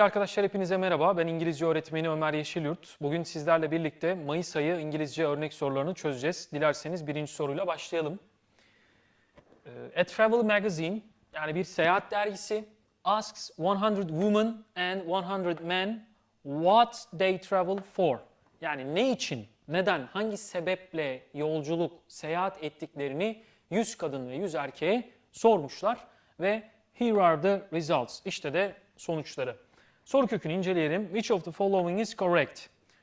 Sevgili arkadaşlar hepinize merhaba. Ben İngilizce öğretmeni Ömer Yeşilyurt. Bugün sizlerle birlikte Mayıs ayı İngilizce örnek sorularını çözeceğiz. Dilerseniz birinci soruyla başlayalım. Ee, A Travel Magazine yani bir seyahat dergisi asks 100 women and 100 men what they travel for. Yani ne için, neden, hangi sebeple yolculuk, seyahat ettiklerini 100 kadın ve 100 erkeğe sormuşlar ve here are the results. İşte de sonuçları. Soru kökünü inceleyelim. Which of the following is correct?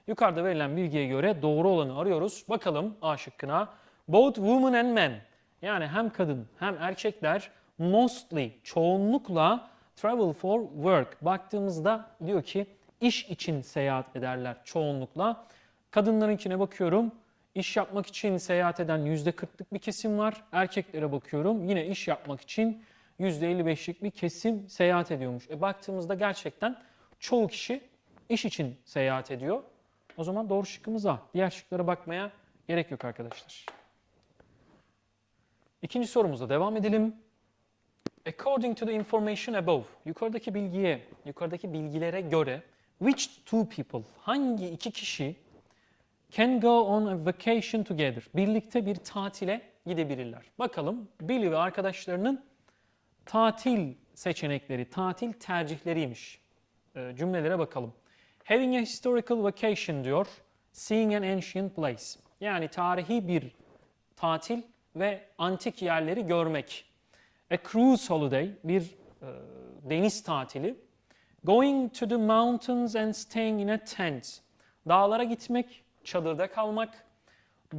Yukarıda verilen bilgiye göre doğru olanı arıyoruz. Bakalım A şıkkına. Both women and men yani hem kadın hem erkekler mostly çoğunlukla travel for work. Baktığımızda diyor ki iş için seyahat ederler çoğunlukla. Kadınlarınkine bakıyorum. İş yapmak için seyahat eden %40'lık bir kesim var. Erkeklere bakıyorum. Yine iş yapmak için %55'lik bir kesim seyahat ediyormuş. E baktığımızda gerçekten çoğu kişi iş için seyahat ediyor. O zaman doğru şıkkımız A. Diğer şıklara bakmaya gerek yok arkadaşlar. İkinci sorumuza devam edelim. According to the information above, yukarıdaki bilgiye, yukarıdaki bilgilere göre which two people, hangi iki kişi can go on a vacation together, birlikte bir tatile gidebilirler. Bakalım Billy ve arkadaşlarının tatil seçenekleri, tatil tercihleriymiş. Ee, cümlelere bakalım. Having a historical vacation diyor. Seeing an ancient place. Yani tarihi bir tatil ve antik yerleri görmek. A cruise holiday, bir e, deniz tatili. Going to the mountains and staying in a tent. Dağlara gitmek, çadırda kalmak.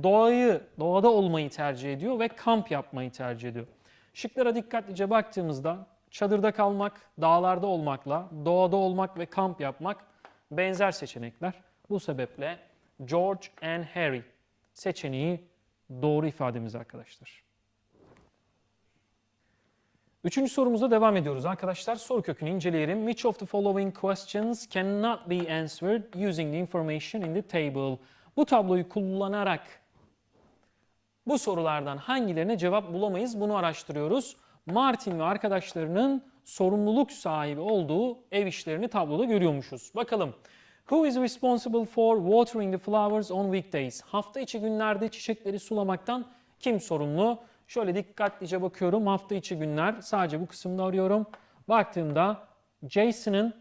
Doğayı, doğada olmayı tercih ediyor ve kamp yapmayı tercih ediyor. Şıklara dikkatlice baktığımızda çadırda kalmak, dağlarda olmakla, doğada olmak ve kamp yapmak benzer seçenekler. Bu sebeple George and Harry seçeneği doğru ifademiz arkadaşlar. Üçüncü sorumuza devam ediyoruz arkadaşlar. Soru kökünü inceleyelim. Which of the following questions cannot be answered using the information in the table? Bu tabloyu kullanarak bu sorulardan hangilerine cevap bulamayız bunu araştırıyoruz. Martin ve arkadaşlarının sorumluluk sahibi olduğu ev işlerini tabloda görüyormuşuz. Bakalım. Who is responsible for watering the flowers on weekdays? Hafta içi günlerde çiçekleri sulamaktan kim sorumlu? Şöyle dikkatlice bakıyorum. Hafta içi günler sadece bu kısımda arıyorum. Baktığımda Jason'ın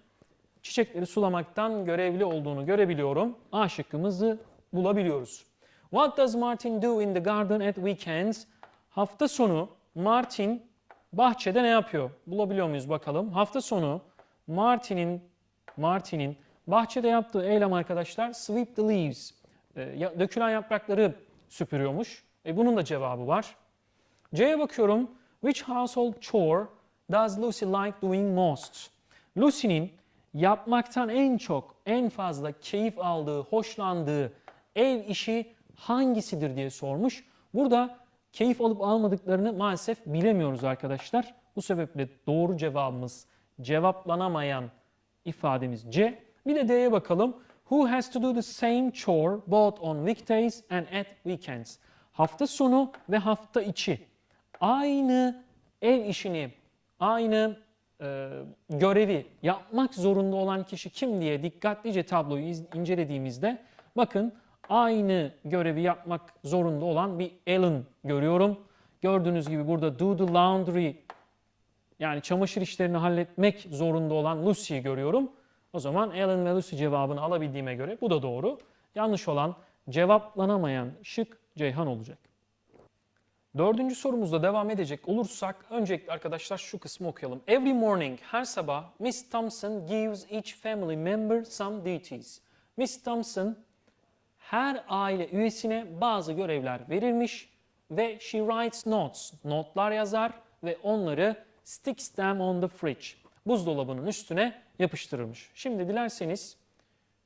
çiçekleri sulamaktan görevli olduğunu görebiliyorum. A şıkkımızı bulabiliyoruz. What does Martin do in the garden at weekends? Hafta sonu Martin bahçede ne yapıyor? Bulabiliyor muyuz bakalım. Hafta sonu Martin'in Martin'in bahçede yaptığı eylem arkadaşlar sweep the leaves. E, dökülen yaprakları süpürüyormuş. E, bunun da cevabı var. C'ye bakıyorum. Which household chore does Lucy like doing most? Lucy'nin yapmaktan en çok, en fazla keyif aldığı, hoşlandığı ev işi hangisidir diye sormuş. Burada keyif alıp almadıklarını maalesef bilemiyoruz arkadaşlar. Bu sebeple doğru cevabımız cevaplanamayan ifademiz C. Bir de D'ye bakalım. Who has to do the same chore both on weekdays and at weekends? Hafta sonu ve hafta içi aynı ev işini, aynı e, görevi yapmak zorunda olan kişi kim diye dikkatlice tabloyu iz- incelediğimizde bakın aynı görevi yapmak zorunda olan bir Ellen görüyorum. Gördüğünüz gibi burada do the laundry yani çamaşır işlerini halletmek zorunda olan Lucy'yi görüyorum. O zaman Ellen ve Lucy cevabını alabildiğime göre bu da doğru. Yanlış olan cevaplanamayan şık Ceyhan olacak. Dördüncü sorumuzda devam edecek olursak öncelikle arkadaşlar şu kısmı okuyalım. Every morning her sabah Miss Thompson gives each family member some duties. Miss Thompson her aile üyesine bazı görevler verilmiş ve she writes notes. Notlar yazar ve onları sticks them on the fridge. Buzdolabının üstüne yapıştırırmış. Şimdi dilerseniz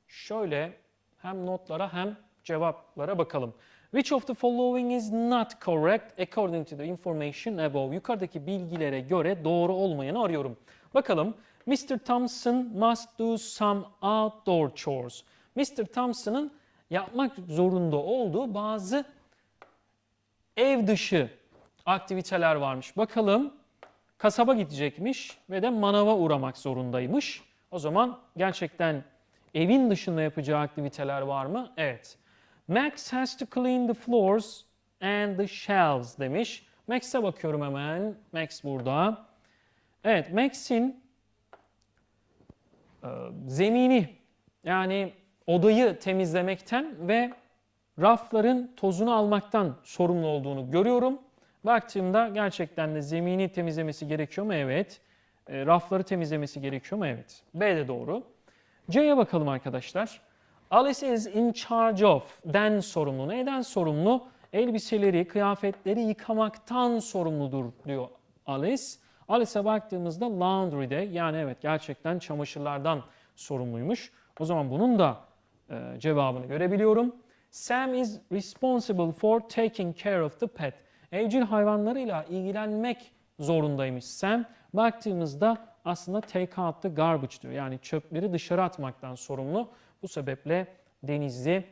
şöyle hem notlara hem cevaplara bakalım. Which of the following is not correct according to the information above? Yukarıdaki bilgilere göre doğru olmayanı arıyorum. Bakalım. Mr. Thompson must do some outdoor chores. Mr. Thompson'ın yapmak zorunda olduğu bazı ev dışı aktiviteler varmış. Bakalım kasaba gidecekmiş ve de manava uğramak zorundaymış. O zaman gerçekten evin dışında yapacağı aktiviteler var mı? Evet. Max has to clean the floors and the shelves demiş. Max'e bakıyorum hemen. Max burada. Evet, Max'in e, zemini yani odayı temizlemekten ve rafların tozunu almaktan sorumlu olduğunu görüyorum. Baktığımda gerçekten de zemini temizlemesi gerekiyor mu? Evet. E, rafları temizlemesi gerekiyor mu? Evet. B de doğru. C'ye bakalım arkadaşlar. Alice is in charge of den sorumlu. Neyden sorumlu? Elbiseleri, kıyafetleri yıkamaktan sorumludur diyor Alice. Alice'e baktığımızda laundry'de yani evet gerçekten çamaşırlardan sorumluymuş. O zaman bunun da e, cevabını görebiliyorum. Sam is responsible for taking care of the pet. Evcil hayvanlarıyla ilgilenmek zorundaymış Sam. Baktığımızda aslında take out the garbage diyor. Yani çöpleri dışarı atmaktan sorumlu. Bu sebeple denizli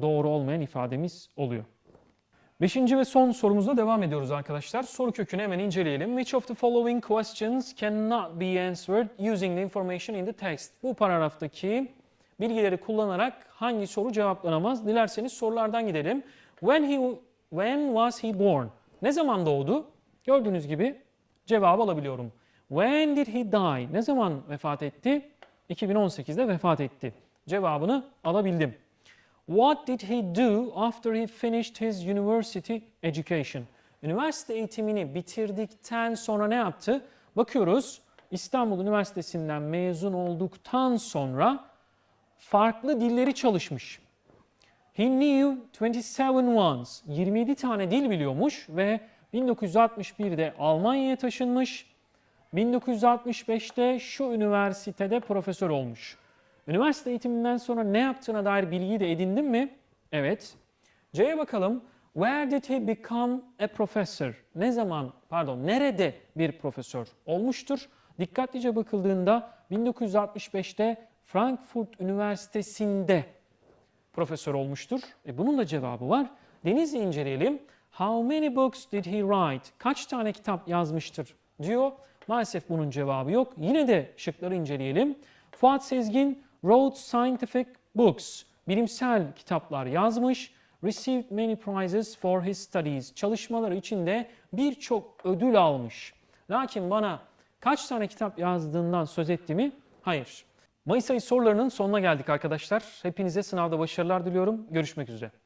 doğru olmayan ifademiz oluyor. Beşinci ve son sorumuzla devam ediyoruz arkadaşlar. Soru kökünü hemen inceleyelim. Which of the following questions cannot be answered using the information in the text? Bu paragraftaki bilgileri kullanarak hangi soru cevaplanamaz? Dilerseniz sorulardan gidelim. When he when was he born? Ne zaman doğdu? Gördüğünüz gibi cevabı alabiliyorum. When did he die? Ne zaman vefat etti? 2018'de vefat etti. Cevabını alabildim. What did he do after he finished his university education? Üniversite eğitimini bitirdikten sonra ne yaptı? Bakıyoruz İstanbul Üniversitesi'nden mezun olduktan sonra farklı dilleri çalışmış. He knew 27 ones. 27 tane dil biliyormuş ve 1961'de Almanya'ya taşınmış. 1965'te şu üniversitede profesör olmuş. Üniversite eğitiminden sonra ne yaptığına dair bilgiyi de edindin mi? Evet. C'ye bakalım. Where did he become a professor? Ne zaman, pardon, nerede bir profesör olmuştur? Dikkatlice bakıldığında 1965'te Frankfurt Üniversitesi'nde profesör olmuştur. E bunun da cevabı var. Deniz'i inceleyelim. How many books did he write? Kaç tane kitap yazmıştır diyor. Maalesef bunun cevabı yok. Yine de şıkları inceleyelim. Fuat Sezgin wrote scientific books. Bilimsel kitaplar yazmış. Received many prizes for his studies. Çalışmaları içinde birçok ödül almış. Lakin bana kaç tane kitap yazdığından söz etti mi? Hayır. Mayıs ayı sorularının sonuna geldik arkadaşlar. Hepinize sınavda başarılar diliyorum. Görüşmek üzere.